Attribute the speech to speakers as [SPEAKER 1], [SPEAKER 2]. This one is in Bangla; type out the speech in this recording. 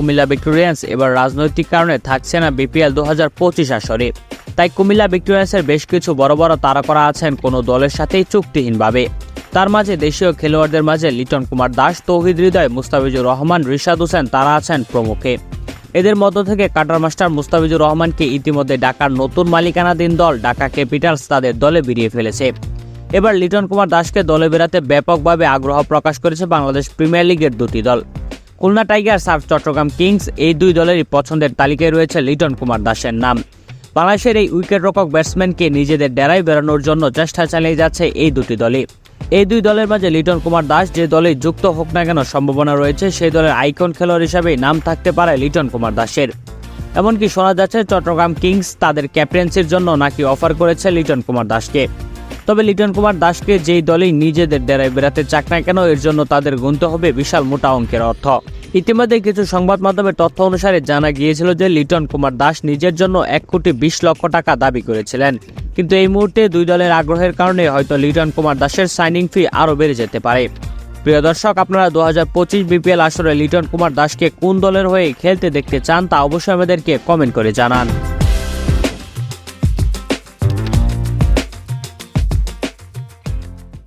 [SPEAKER 1] কুমিল্লা ভিক্টোরিয়ান্স এবার রাজনৈতিক কারণে থাকছে না বিপিএল দু হাজার পঁচিশ আসরে। তাই কুমিল্লা ভিক্টোরিয়ান্সের বেশ কিছু বড় বড় তারা করা আছেন কোনো দলের সাথেই চুক্তিহীনভাবে। তার মাঝে দেশীয় খেলোয়াড়দের মাঝে লিটন কুমার দাস, তৌহিদ হৃদয়, মুস্তাফিজুর রহমান, রিশাদ হোসেন তারা আছেন প্রমুখে। এদের মধ্য থেকে কাটার মাস্টার মুস্তাফিজুর রহমানকে ইতিমধ্যে ঢাকার নতুন মালিকানাধীন দল ঢাকা ক্যাপিটালস তাদের দলে বেরিয়ে ফেলেছে। এবার লিটন কুমার দাসকে দলে বেরাতে ব্যাপকভাবে আগ্রহ প্রকাশ করেছে বাংলাদেশ প্রিমিয়ার লিগের দুটি দল। খুলনা টাইগার্স আর চট্টগ্রাম কিংস এই দুই দলেরই পছন্দের তালিকায় রয়েছে লিটন কুমার দাসের নাম। বাংলাদেশের এই উইকেট রক্ষক ব্যাটসম্যানকে নিজেদের ডেরায় বেরানোর জন্য চেষ্টা চালিয়ে যাচ্ছে এই দুটি দলই। এই দুই দলের মাঝে লিটন কুমার দাস যে দলে যুক্ত হোক না কেন সম্ভাবনা রয়েছে, সেই দলের আইকন খেলোয়াড় হিসাবেই নাম থাকতে পারে লিটন কুমার দাসের। এমনকি শোনা যাচ্ছে চট্টগ্রাম কিংস তাদের ক্যাপ্টেন্সির জন্য নাকি অফার করেছে লিটন কুমার দাসকে। তবে লিটন কুমার দাসকে যেই দলেই নিজেদের ডেরায় বেড়াতে চাক না কেন, এর জন্য তাদের গুনতে হবে বিশাল মোটা অঙ্কের অর্থ। ইতিমধ্যে কিছু সংবাদ মাধ্যমের তথ্য অনুসারে জানা গিয়েছিল যে লিটন কুমার দাস নিজের জন্য এক কোটি বিশ লক্ষ টাকা দাবি করেছিলেন। কিন্তু এই মুহূর্তে দুই দলের আগ্রহের কারণে হয়তো লিটন কুমার দাসের সাইনিং ফি আরও বেড়ে যেতে পারে। প্রিয় দর্শক, আপনারা দু হাজার পঁচিশ বিপিএল আসরে লিটন কুমার দাসকে কোন দলের হয়ে খেলতে দেখতে চান তা অবশ্যই আমাদেরকে কমেন্ট করে জানান।